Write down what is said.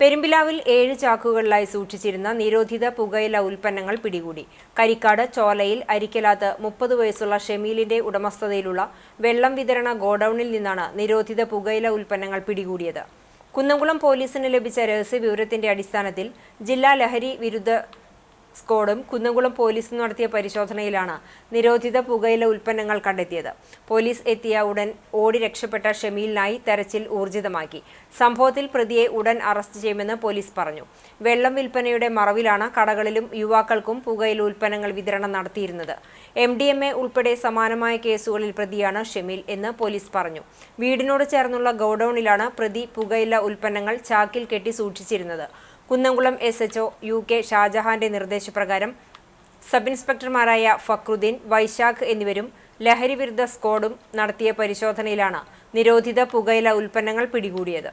പെരുമ്പിലാവിൽ ഏഴ് ചാക്കുകളിലായി സൂക്ഷിച്ചിരുന്ന നിരോധിത പുകയില ഉൽപ്പന്നങ്ങൾ പിടികൂടി. കരിക്കാട് ചോലയിൽ അരിക്കലാത്ത് മുപ്പത് വയസ്സുള്ള ഷെമീലിന്റെ ഉടമസ്ഥതയിലുള്ള വെള്ളം വിതരണ ഗോഡൌണിൽ നിന്നാണ് നിരോധിത പുകയില ഉൽപ്പന്നങ്ങൾ പിടികൂടിയത്. കുന്നംകുളം പോലീസിന് ലഭിച്ച രഹസ്യ വിവരത്തിന്റെ അടിസ്ഥാനത്തിൽ ജില്ലാ ലഹരി വിരുദ്ധ സ്ക്വാഡും കുന്നംകുളം പോലീസും നടത്തിയ പരിശോധനയിലാണ് നിരോധിത പുകയില ഉൽപ്പന്നങ്ങൾ കണ്ടെത്തിയത്. പോലീസ് എത്തിയ ഉടൻ ഓടി രക്ഷപ്പെട്ട ഷമീലിനായി തെരച്ചിൽ ഊർജിതമാക്കി. സംഭവത്തിൽ പ്രതിയെ ഉടൻ അറസ്റ്റ് ചെയ്യുമെന്ന് പോലീസ് പറഞ്ഞു. വെള്ളം വിൽപ്പനയുടെ മറവിലാണ് കടകളിലും യുവാക്കൾക്കും പുകയില ഉൽപ്പന്നങ്ങൾ വിതരണം നടത്തിയിരുന്നത്. എം ഡി എം എ ഉൾപ്പെടെ സമാനമായ കേസുകളിൽ പ്രതിയാണ് ഷമീൽ എന്ന് പോലീസ് പറഞ്ഞു. വീടിനോട് ചേർന്നുള്ള ഗോഡൌണിലാണ് പ്രതി പുകയില ഉൽപ്പന്നങ്ങൾ ചാക്കിൽ കെട്ടി സൂക്ഷിച്ചിരുന്നത്. Kunnamkulam S HO U K ഷാജഹാന്റെ നിർദ്ദേശപ്രകാരം സബ് ഇൻസ്പെക്ടർമാരായ ഫക്രുദ്ദീൻ വൈശാഖ് എന്നിവരും ലഹരിവിരുദ്ധ സ്ക്വാഡും നടത്തിയ പരിശോധനയിലാണ് നിരോധിത പുകയില ഉൽപ്പന്നങ്ങൾ പിടികൂടിയത്.